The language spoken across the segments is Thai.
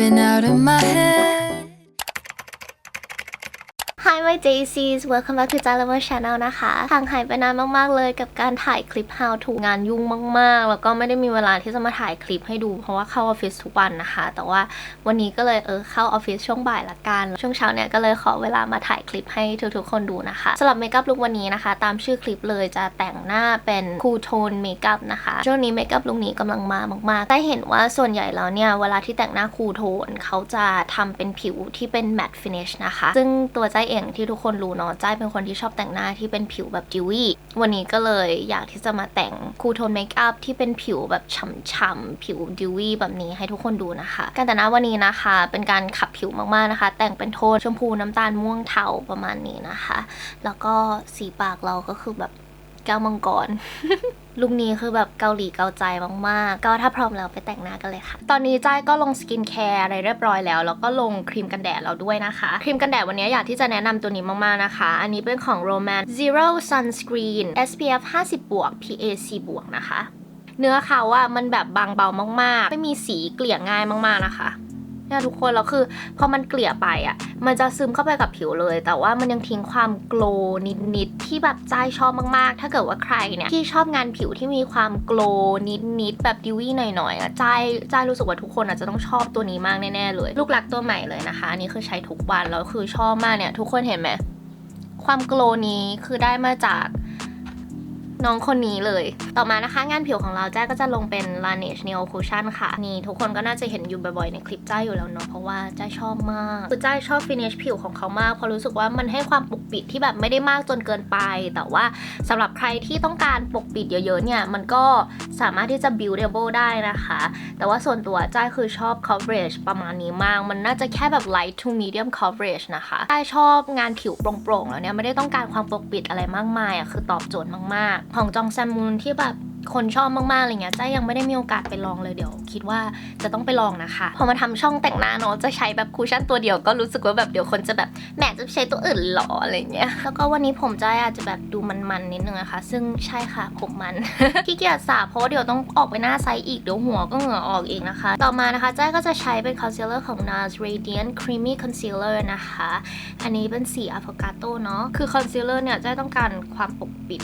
Been out of my head. Hi my JCs welcome back to j a l a v e r Channel นะคะห่างหายไปนานมากๆเลยกับการถ่ายคลิป how to งานยุ่งมาก ๆ แล้วก็ไม่ได้มีเวลาที่จะมาถ่ายคลิปให้ดู เพราะว่าเข้าออฟฟิศทุกวันนะคะ แต่ว่าวันนี้ก็เลยเออเข้าออฟฟิศช่วงบ่ายละกัน ช่วงเช้าเนี่ยก็เลยขอเวลามาถ่ายคลิปให้ทุกๆคนดูนะคะสำหรับเมคอัพลุควันนี้นะคะ ตามชื่อคลิปเลยจะแต่งหน้าเป็นคูลโทนเมคอัพนะคะช่วงนี้เมคอัพลุคนี้กำลังมามากๆได้เห็นว่าส่วนใหญ่แล้วเนี่ยเวลาที่แต่งหน้าคูลโทนเขาจะทำเป็นผิวที่เป็น matte finish นะคะซึ่งตัวใจเองที่ที่ทุกคนรู้เนาะจ่ายเป็นคนที่ชอบแต่งหน้าที่เป็นผิวแบบดิวี่วันนี้ก็เลยอยากที่จะมาแต่งคูโทนเมคอัพที่เป็นผิวแบบฉ่ำๆผิวดิวี่แบบนี้ให้ทุกคนดูนะคะ การแต่งหน้าวันนี้นะคะ เป็นการขับผิวมากๆนะคะ แต่งเป็นโทนชมพูน้ำตาลม่วงเทาประมาณนี้นะคะ แล้วก็สีปากเราก็คือแบบ ก้วมังกร ลุคนี้คือแบบเกาหลีเกาใจมากๆ ก็ถ้าพร้อมแล้วไปแต่งหน้ากันเลยค่ะ ตอนนี้จ้ายก็ลงสกินแคร์อะไรเรียบร้อยแล้ว แล้วก็ลงครีมกันแดดเราด้วยนะคะ ครีมกันแดดวันนี้อยากที่จะแนะนำตัวนี้มากๆนะคะ อันนี้เป็นของ Roman Zero Sunscreen SPF 50บวก PAC บวกนะคะ เนื้อเขาอะมันแบบบางเบามากๆ ไม่มีสีเกลี่ยง่ายมากๆนะคะ เนี่ยทุกคนแล้วคือพอมันเกลี่ยไปอะ มันจะซึมเข้าไปกับผิวเลย แต่ว่ามันยังทิ้งความโกลนิดๆที่แบบใจชอบมากๆ ถ้าเกิดว่าใครเนี่ยที่ชอบงานผิวที่มีความโกลนิดๆแบบดิวี่หน่อยๆอะใจใจรู้สึกว่าทุกคนอาจจะต้องชอบตัวนี้มากแน่ๆเลย ลูกรักตัวใหม่เลยนะคะอันนี้คือใช้ทุกวันแล้วคือชอบมากเนี่ยทุกคนเห็นไหมความโกลนี้คือได้มาจาก น้องคนนี้เลย ต่อมานะคะงานผิวของเราแจ้ก็จะลงเป็น Laneige Neo Cushion ค่ะ นี่ทุกคนก็น่าจะเห็นอยู่บ่อยๆในคลิปจ้าอยู่แล้วเนาะเพราะว่าจ้าชอบมากคือจ้าชอบ finish ผิวของเขามากเพราะรู้สึกว่ามันให้ความปกปิดที่แบบไม่ได้มากจนเกินไป แต่ว่าสำหรับใครที่ต้องการปกปิดเยอะๆเนี่ยมันก็สามารถที่จะ buildable ได้นะคะ แต่ว่าส่วนตัวจ้าคือชอบ coverage ประมาณนี้มาก มันน่าจะแค่แบบ light to medium coverage นะคะจ้าชอบงานผิวโปร่งๆแล้วเนี่ยไม่ได้ต้องการความปกปิดอะไรมากมายอะคือตอบโจทย์มากๆของจองแซมมูนที่แบบคนชอบมากๆอะไรเงี้ยจ้ายังไม่ได้มีโอกาสไปลองเลยเดี๋ยว คิดว่าจะต้องไปลองนะคะ พอมาทำช่องแต่งหน้าเนาะจะใช้แบบคูชั่นตัวเดียวก็รู้สึกว่าแบบเดี๋ยวคนจะแบบแหมจะใช้ตัวอื่นหรออะไรเงี้ยแล้วก็วันนี้ผมจ้าอาจจะแบบดูมันๆนิดนึงนะคะ ซึ่งใช่ค่ะผมมันขี้เกียจสระเพราะเดี๋ยวต้องออกไปหน้าไซส์อีกเดี๋ยวหัวก็เหงื่อออกเองนะคะ ต่อมานะคะจ้าก็จะใช้เป็นคอนซีลเลอร์ของ NARS Radiant Creamy Concealer นะคะ อันนี้เป็นสีอะโฟกาโตเนาะคือคอนซีลเลอร์เนี่ยจ้าต้องการความปกปิด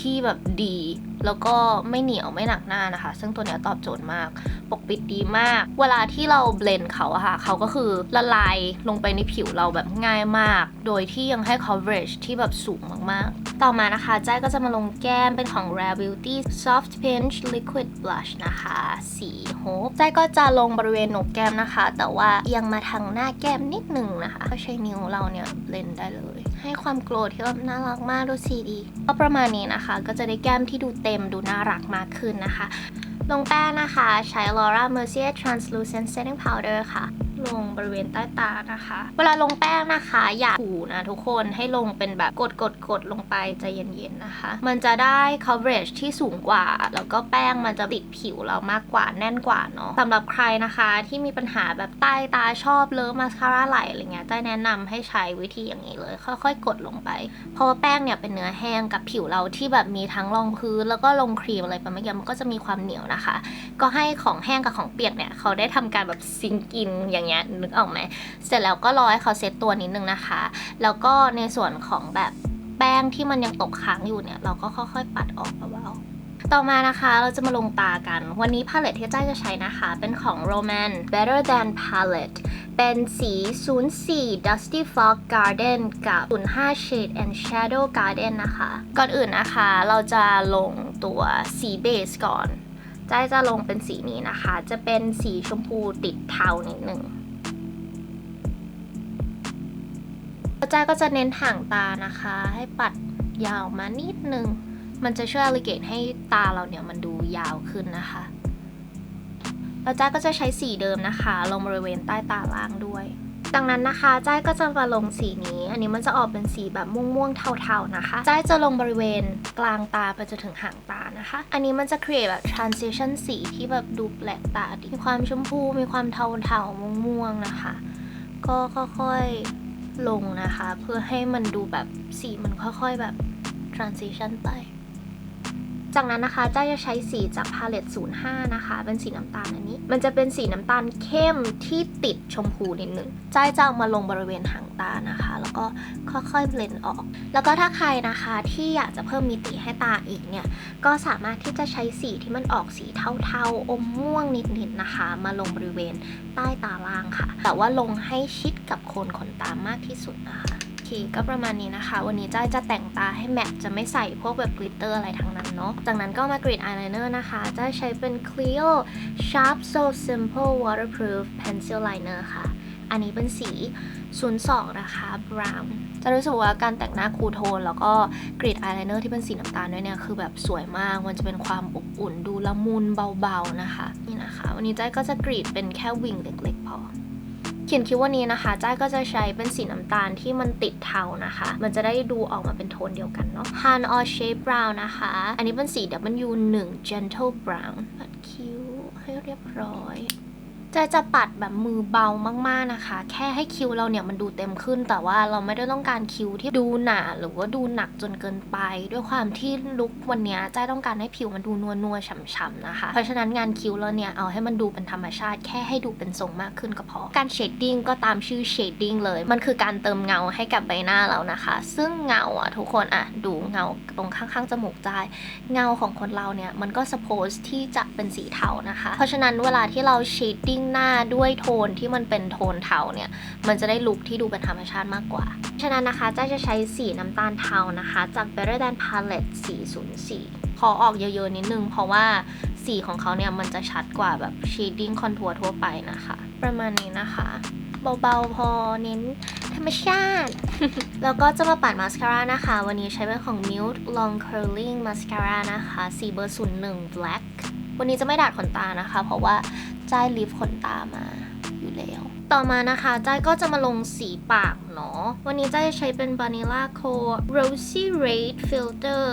ที่แบบดี แล้วก็ไม่เหนียวไม่หนักหน้านะคะ ซึ่งตัวเนี้ยตอบโจทย์มาก ปกปิดดีมาก เวลาที่เราเบลนด์เขาอะค่ะ เขาก็คือละลายลงไปในผิวเราแบบง่ายมาก โดยที่ยังให้ coverage ที่แบบสูงมากๆ ต่อมานะคะจ้ก็จะมาลงแก้มเป็นของ Rare Beauty Soft Pinch Liquid Blush นะคะสีโฮปจ้ก็จะลงบริเวณหนกแก้มนะคะ แต่ว่ายังมาทางหน้าแก้มนิดหนึ่งนะคะก็ใช้นิ้วเราเนี่ยเบลนได้เลย ให้ความโกรธที่แบบน่ารักมากดูสีดี ก็ประมาณนี้นะคะ ก็จะได้แก้มที่ดูเต็มดูน่ารักมากขึ้นนะคะ ลงแป้งนะคะ ใช้ Laura Mercier Translucent Setting Powder ค่ะ ลงบริเวณใต้ตานะคะ เวลาลงแป้งนะคะ อย่าถูนะทุกคนให้ลงเป็นแบบกดกดกดลงไปใจเย็นๆนะคะ มันจะได้ coverage ที่สูงกว่า แล้วก็แป้งมันจะติดผิวเรามากกว่าแน่นกว่าเนาะสำหรับใครนะคะที่มีปัญหาแบบใต้ตาชอบเลอะมาสคาร่าไหลอะไรเงี้ยจะแนะนำให้ใช้วิธีอย่างนี้เลย ค่อยๆ กดลงไป เพราะว่าแป้งเนี่ยเป็นเนื้อแห้งกับผิวเราที่แบบมีทั้งรองพื้น แล้วก็ลงครีมอะไรไปเมื่อกี้มันก็จะมีความเหนียวนะคะ ก็ให้ของแห้งกับของเปียกเนี่ยเขาได้ทำการแบบซิงกินอย่างเงี้ยงี้ยนึกออกไหมเสร็จแล้วก็รอให้เขาเซตตัวนิดนึงนะคะ แล้วก็ในส่วนของแบบแป้งที่มันยังตกค้างอยู่เนี่ย เราก็ค่อยๆปัดออกเบาๆต่อมานะคะเราจะมาลงตากัน วันนี้พาเลตที่จ้าจะใช้นะคะ เป็นของ Roman Better Than Palette เป็นสี 04 Dusty Fog Garden กับ 05 Shade and Shadow Garden นะคะ ก่อนอื่นนะคะเราจะลงตัวสีเบสก่อนจ้าจะลงเป็นสีนี้นะคะ จะเป็นสีชมพูติดเทานิดหนึ่ง จ้าก็จะเน้นห่างตานะคะ ให้ปัดยาวมานิดนึง มันจะช่วยอลิเกตให้ตาเราเนี่ยมันดูยาวขึ้นนะคะแล้วจ้าก็จะใช้สีเดิมนะคะ ลงบริเวณใต้ตาล่างด้วย ดังนั้นนะคะจ้ายก็จะมาลงสีนี้ อันนี้มันจะออกเป็นสีแบบม่วงๆเทาๆนะคะจ้ายจะลงบริเวณกลางตาไปจนถึงห่างตานะคะ อันนี้มันจะ create แบบ transition สีที่แบบดูแปลกตาดีมีความชมพู มีความเทาๆม่วงๆนะคะ ก็ค่อยๆ ลงนะคะ เพื่อให้มันดูแบบสีมันค่อยๆแบบ transition ไป จากนั้นนะคะจ้าจะใช้สีจากพาเลต05 นะคะ เป็นสีน้ำตาลอันนี้ มันจะเป็นสีน้ำตาลเข้มที่ติดชมพูนิดนึงจ้าจะเอามาลงบริเวณหางตานะคะ แล้วก็ค่อยๆเบลนด์ออก แล้วก็ถ้าใครนะคะที่อยากจะเพิ่มมิติให้ตาอีกเนี่ย ก็สามารถที่จะใช้สีที่มันออกสีเทาๆ อมม่วงนิดๆนะคะ มาลงบริเวณใต้ตาล่างค่ะ แต่ว่าลงให้ชิดกับโคนขนตามากที่สุดนะคะ เคก็ประมาณนี้นะคะ วันนี้จ้ายจะแต่งตาให้แมทจะไม่ใส่พวกแบบกลิตเตอร์อะไรทั้งนั้นเนาะ จากนั้นก็มากรีดอายไลเนอร์นะคะจะใช้เป็น Clio Sharp So Simple Waterproof Pencil Liner ค่ะ อันนี้เป็นสี 02 นะคะ brown จะรู้สึกว่าการแต่งหน้าคูโทน แล้วก็กรีดอายไลเนอร์ที่เป็นสีน้ำตาลด้วยเนี่ย คือแบบสวยมาก มันจะเป็นความอบอุ่นดูละมุนเบาๆนะคะ นี่นะคะ วันนี้จ้ายก็จะกรีดเป็นแค่วิงเล็กๆ เขียนคิ้ววันนี้นะคะจ้าก็จะใช้เป็นสีน้ำตาลที่มันติดเทานะคะ มันจะได้ดูออกมาเป็นโทนเดียวกันเนาะ Han or Shade Brown นะคะ อันนี้เป็นสี W1 Gentle Brown ปัดคิ้วให้เรียบร้อย จะจะปัดแบบมือเบามากๆนะคะ แค่ให้คิ้วเราเนี่ยมันดูเต็มขึ้น แต่ว่าเราไม่ได้ต้องการคิ้วที่ดูหนาหรือว่าดูหนักจนเกินไป ด้วยความที่ลุควันเนี้ยจ้าต้องการให้ผิวมันดูนัวนัวๆฉ่ำๆนะคะ เพราะฉะนั้นงานคิ้วเราเนี่ยเอาให้มันดูเป็นธรรมชาติ แค่ให้ดูเป็นทรงมากขึ้นก็พอ การเชดดิ้งก็ตามชื่อเชดดิ้งเลย มันคือการเติมเงาให้กับใบหน้าเรานะคะ ซึ่งเงาอะทุกคนอะดูเงาตรงข้างๆจมูกจ้าเงาของคนเราเนี่ยมันก็ส p อ s e ที่จะเป็นสีเทานะคะ เพราะฉะนั้นเวลาที่เราเชดดิ้งหน้าด้วยโทนที่มันเป็นโทนเทาเนี่ย มันจะได้ลุคที่ดูเป็นธรรมชาติมากกว่า ฉะนั้นนะคะจ้าจะใช้สีน้ำตาลเทานะคะ จาก Better Than Palette 404 ขอออกเยอะๆนิดนึง เพราะว่าสีของเขาเนี่ยมันจะชัดกว่าแบบ shading contour ทั่วไปนะคะ ประมาณนี้นะคะ เบาๆพอเน้นธรรมชาติ แล้วก็จะมาปัดมาสคาร่านะคะ วันนี้ใช้เป็นของ Mute Long Curling Mascara นะคะสีเบอร์01 Black วันนี้จะไม่ดัดขนตานะคะ เพราะว่าจ้ายลิฟต์ขนตามาอยู่แล้ว ต่อมานะคะจ้ายก็จะมาลงสีปากเนาะ วันนี้จ้ายจะใช้เป็น Vanilla Co Rosy Red Filter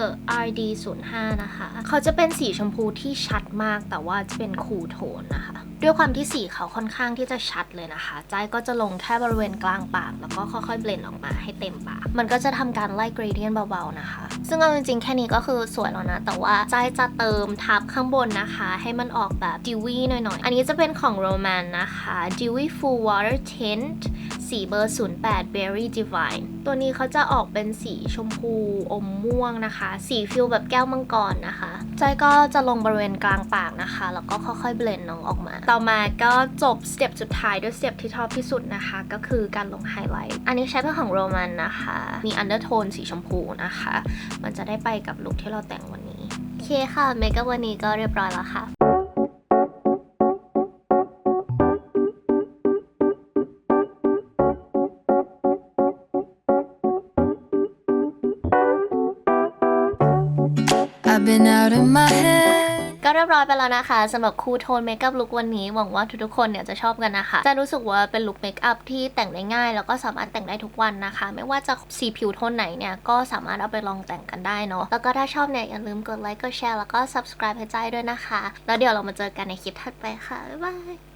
RD 05นะคะ เขาจะเป็นสีชมพูที่ชัดมากแต่ว่าจะเป็นคูลโทนนะคะ ด้วยความที่สีเขาค่อนข้างที่จะชัดเลยนะคะจ้ายก็จะลงแค่บริเวณกลางปาก แล้วก็ค่อยๆเบลนด์ออกมาให้เต็มปาก มันก็จะทำการไล่กรเดียนเบาๆนะคะ ซึ่งเอาจริงๆแค่นี้ก็คือสวยแล้วนะ แต่ว่าจ้ายจะเติมทับข้างบนนะคะ ให้มันออกแบบดิวี่หน่อยๆ อันนี้จะเป็นของโรแมนนะคะ Dewy Full Water Tint สีเบอร์ 08 Berry Divine ตัวนี้เขาจะออกเป็นสีชมพูอมม่วงนะคะ สีฟิลแบบแก้วมังกรนะคะจอยก็จะลงบริเวณกลางปากนะคะ แล้วก็ค่อยๆเบลนด์น้องออกมา ต่อมาก็จบสเต็ปสุดท้ายด้วยสเต็ปที่ชอบที่สุดนะคะ ก็คือการลงไฮไลท์ อันนี้ใช้เป็นของโรมันนะคะ มีอันเดอร์โทนสีชมพูนะคะ มันจะได้ไปกับลุคที่เราแต่งวันนี้ โอเคค่ะ เมคอัพวันนี้ก็เรียบร้อยแล้วค่ะ I've been out of my head. ก็เรียบร้อยไปแล้วนะคะสำหรับคูโทนเมคอัพลุควันนี้หวังว่าทุกๆคนเนี่ยจะชอบกันนะคะ จะรู้สึกว่าเป็นลุคเมคอัพที่แต่งได้ง่าย แล้วก็สามารถแต่งได้ทุกวันนะคะ ไม่ว่าจะสีผิวโทนไหนเนี่ยก็สามารถเอาไปลองแต่งกันได้เนาะแล้วก็ถ้าชอบเนี่ยอย่าลืมกดไลค์กดแชร์แล้วก็ subscribe ให้ใจด้วยนะคะ แล้วเดี๋ยวเรามาเจอกันในคลิปถัดไปค่ะบ๊ายบาย